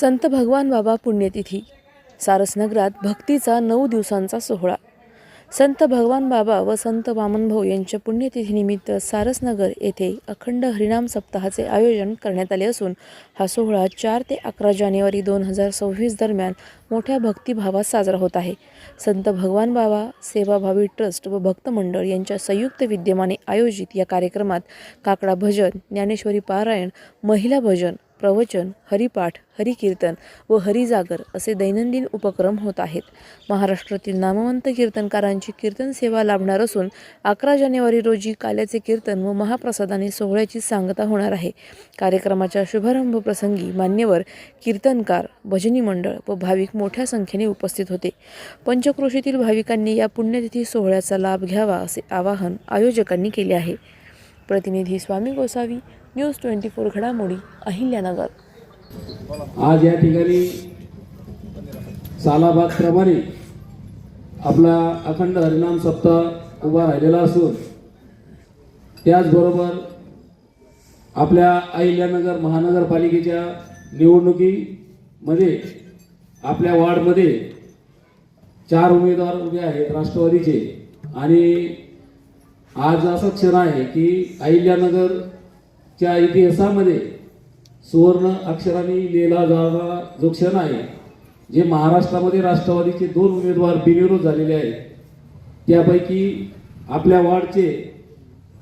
संत भगवान बाबा पुण्यतिथी. सारसनगरात भक्तीचा नऊ दिवसांचा सोहळा. संत भगवान बाबा व संत वामनभाऊ यांच्या पुण्यतिथीनिमित्त सारसनगर येथे अखंड हरिनाम सप्ताहाचे आयोजन करण्यात आले असून हा सोहळा चार ते अकरा जानेवारी दोन हजार सव्वीस दरम्यान मोठ्या भक्तिभावात साजरा होत आहे. संत भगवान बाबा सेवाभावी ट्रस्ट व भक्त मंडळ यांच्या संयुक्त विद्यमाने आयोजित या कार्यक्रमात काकडा भजन ज्ञानेश्वरी पारायण महिला भजन प्रवचन हरिपाठ हरिकीर्तन व हरिजागर असे दैनंदिन उपक्रम होत आहेत. महाराष्ट्रातील नामवंत कीर्तनकारांची कीर्तन सेवा लाभणार असून अकरा जानेवारी रोजी काल्याचे कीर्तन व महाप्रसादाने सोहळ्याची सांगता होणार आहे. कार्यक्रमाच्या शुभारंभ प्रसंगी मान्यवर कीर्तनकार भजनी मंडळ व भाविक मोठ्या संख्येने उपस्थित होते. पंचक्रोशीतील भाविकांनी या पुण्यतिथी सोहळ्याचा लाभ घ्यावा असे आवाहन आयोजकांनी केले आहे. प्रतिनिधी Swami Gosavi news twenty four घडामोडी अहिल्यानगर. आज या ठिकाणी सालाबादप्रमाणे आपला अखंड हरिनाम सप्ताह उभा राहिलेला असून त्याचबरोबर आपल्या अहिल्यानगर महानगरपालिकेच्या निवडणुकीमध्ये आपल्या वार्डमध्ये चार उमेदवार उभे आहेत राष्ट्रवादीचे आणि आज असा क्षण आहे की अहिल्यानगरच्या इतिहासामध्ये सुवर्ण अक्षराने लिहिला जाणारा जो क्षण आहे जे महाराष्ट्रामध्ये राष्ट्रवादीचे दोन उमेदवार बिनविरोध झालेले आहेत त्यापैकी आपल्या वार्डचे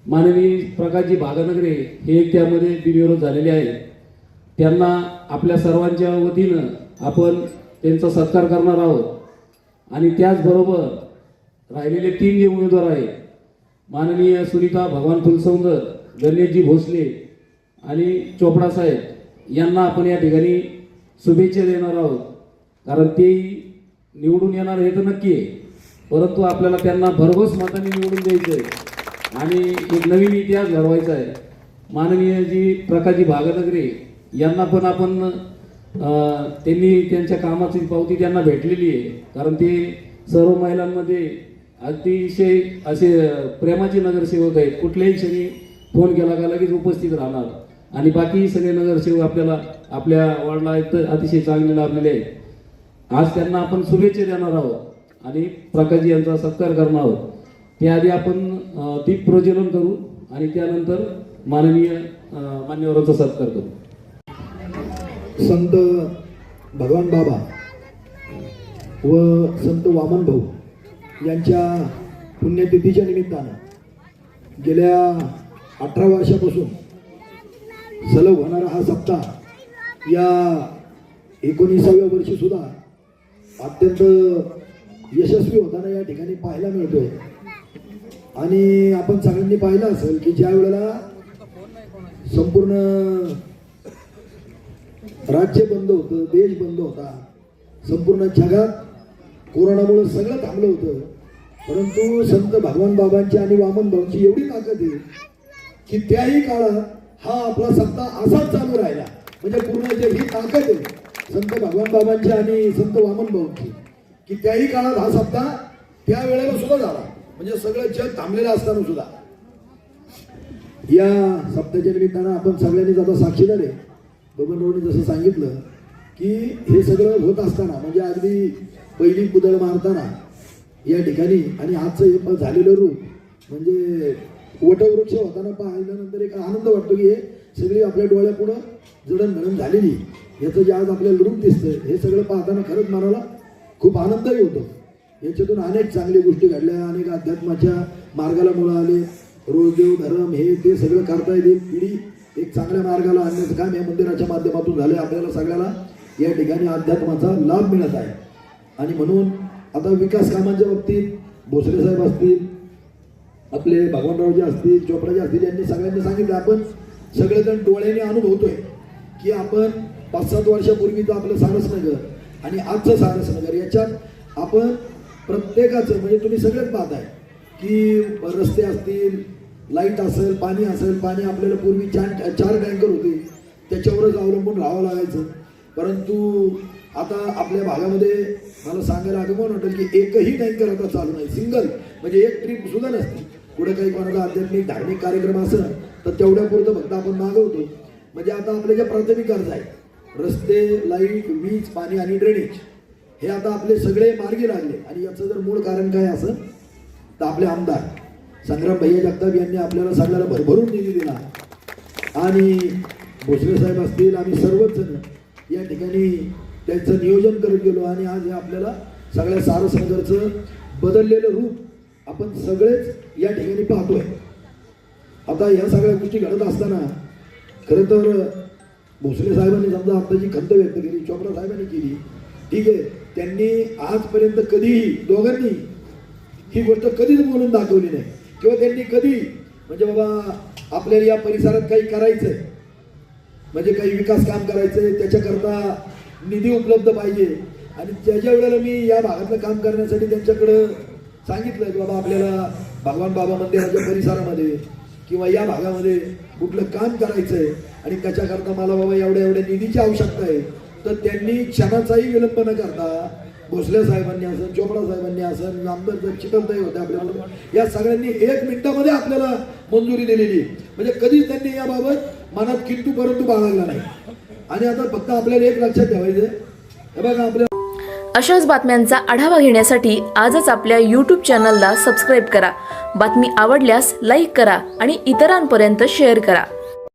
माननीय प्रकाशजी भागानगरे हे त्यामध्ये बिनविरोध झालेले आहेत. त्यांना आपल्या सर्वांच्या वतीनं आपण त्यांचा सत्कार करणार आहोत. आणि त्याचबरोबर राहिलेले तीन जे उमेदवार आहेत माननीय सुनीता भगवान फुलसौंदर गणेशजी भोसले आणि चोपडा साहेब यांना आपण या ठिकाणी शुभेच्छा देणार आहोत. कारण ते निवडून येणार हे तर नक्की आहे. परंतु आपल्याला त्यांना भरघोस मताने निवडून द्यायचं आहे आणि एक नवीन इतिहास घडवायचा आहे. माननीय जी प्रकाशजी भागनगरे यांना पण आपण त्यांनी त्यांच्या कामाची पावती त्यांना भेटलेली आहे. कारण ते सर्व महिलांमध्ये अतिशय असे प्रेमाचे नगरसेवक आहेत. कुठल्याही क्षणी फोन केला का लगेच उपस्थित राहणार. आणि बाकी सगळे नगरसेवक आपल्याला आपल्या वार्डला आहेत अतिशय चांगले लाभलेले आहेत. आज त्यांना आपण शुभेच्छा देणार आहोत. आणि प्रकाशजी यांचा सत्कार करणार आहोत. त्याआधी आपण दीप प्रज्वलन करू आणि त्यानंतर माननीय मान्यवरांचा सत्कार करू. संत भगवान बाबा व संत वामन भाऊ. यांच्या पुण्यतिथीच्या निमित्तानं गेल्या अठरा वर्षापासून सलग होणारा हा सप्ताह या एकोणीसाव्या वर्षी सुद्धा अत्यंत यशस्वी होताना या ठिकाणी पाहायला मिळतोय. आणि आपण सगळ्यांनी पाहिलं असेल की ज्या वेळेला संपूर्ण राज्य बंद होतं देश बंद होता संपूर्ण जगात कोरोनामुळे सगळं थांबलं होतं परंतु संत भगवान बाबांची आणि वामन भाऊंची एवढी ताकद आहे की त्याही काळात हा आपला सप्ताह असाच चालू राहिला. म्हणजे पूर्ण जे ही ताकद आहे संत भगवान बाबांची आणि संत वामन भाऊंची की त्याही काळात हा सप्ताह त्या वेळेला सुद्धा झाला. म्हणजे सगळं जग थांबलेलं असताना सुद्धा. या सप्ताहाच्या निमित्तानं आपण सगळ्यांनीच आता साक्षीदार आहे बबनरावने जसं सांगितलं की हे सगळं होत असताना म्हणजे अगदी पहिली कुदळ मारताना या ठिकाणी आणि आजचं हे पण झालेलं रूप म्हणजे वटवृक्ष होताना पाहिल्यानंतर एक आनंद वाटतो की हे सगळी आपल्या डोळ्यापुढं जडणघडण झालेली याचं जे आज आपल्याला रूप दिसतंय हे सगळं पाहताना खरंच मनाला खूप आनंदही होतो. याच्यातून अनेक चांगल्या गोष्टी घडल्या अनेक अध्यात्माच्या मार्गाला मुलं आले. रोजदेव धर्म हे ते सगळं करता येईल पिढी एक चांगल्या मार्गाला आणण्याचं काम या मंदिराच्या माध्यमातून झालं आपल्याला सगळ्याला या ठिकाणी अध्यात्माचा लाभ मिळत आहे. आणि म्हणून आता विकास कामांच्या बाबतीत भोसले साहेब असतील आपले भगवानरावजी असतील चोपडाजी असतील यांनी सगळ्यांनी सांगितलं आपण सगळेजण डोळ्याने अनुभवतोय की आपण पाच सात वर्षापूर्वीचं आपलं सारसनगर आणि आजचं सारसनगर याच्यात आपण प्रत्येकाचं म्हणजे तुम्ही सगळेच पाहताय की रस्ते असतील लाइट असेल पाणी असेल पाणी आपल्याला पूर्वी चार चार टँकर होते त्याच्यावरच अवलंबून राहावं लागायचं. परंतु आता आपल्या भागामध्ये मला सांगायला अभिमान वाटेल की एकही टँकर आता चालू नाही. सिंगल म्हणजे एक ट्रीप सुद्धा नसते. पुढे काही कोणाला आध्यात्मिक धार्मिक कार्यक्रम असं तर तेवढ्यापुरतं फक्त आपण मागवतो. म्हणजे आता आपल्या ज्या प्राथमिक गरजा आहेत रस्ते लाइट वीज पाणी आणि ड्रेनेज हे आता आपले सगळे मार्गी लागले. आणि याचं जर मूळ कारण काय असं तर आपले आमदार संग्राम भैया जगताप यांनी आपल्याला सगळ्याला भरभरून निधी दिला. आणि भोसले साहेब असतील आम्ही सर्वच जण या ठिकाणी त्यांचं नियोजन करत गेलो आणि आज हे आपल्याला सगळ्या सारसनगरचं बदललेलं रूप आपण सगळेच या ठिकाणी पाहतोय. आता या सगळ्या गोष्टी घडत असताना खरं तर भोसले साहेबांनी समजा आता जी खंत व्यक्त केली चोपडा साहेबांनी केली ठीक आहे त्यांनी आजपर्यंत कधीही दोघांनी ही गोष्ट कधीच बोलून दाखवली नाही. किंवा त्यांनी कधी म्हणजे बाबा आपल्याला या परिसरात काही करायचंय म्हणजे काही विकास काम करायचंय त्याच्याकरता निधी उपलब्ध पाहिजे. आणि ज्याच्या वेळेला मी या भागातलं काम करण्यासाठी त्यांच्याकडं सांगितलं की बाबा आपल्याला भगवान बाबा मंदिराच्या परिसरामध्ये किंवा या भागामध्ये कुठलं काम करायचंय आणि त्याच्याकरता मला बाबा एवढ्या एवढ्या निधीची आवश्यकता आहे तर त्यांनी क्षणाचाही विलंब न करता भोसले साहेबांनी असं चोपडा साहेबांनी असं आमदार जर चिकलताई होते आपल्याला या सगळ्यांनी एक मिनिटामध्ये आपल्याला मंजुरी दिलेली. म्हणजे कधीच त्यांनी याबाबत मनात किंतू परंतु बाळगला नाही. आणि आता फक्त आपल्याला एक लक्षात ठेवायचं हे बघा आपल्या अशाच बातम्यांचा आढावा घेण्यासाठी आजच आपल्या यूट्यूब चॅनलला सबस्क्राईब करा. बातमी आवडल्यास लाईक करा आणि इतरांपर्यंत शेअर करा.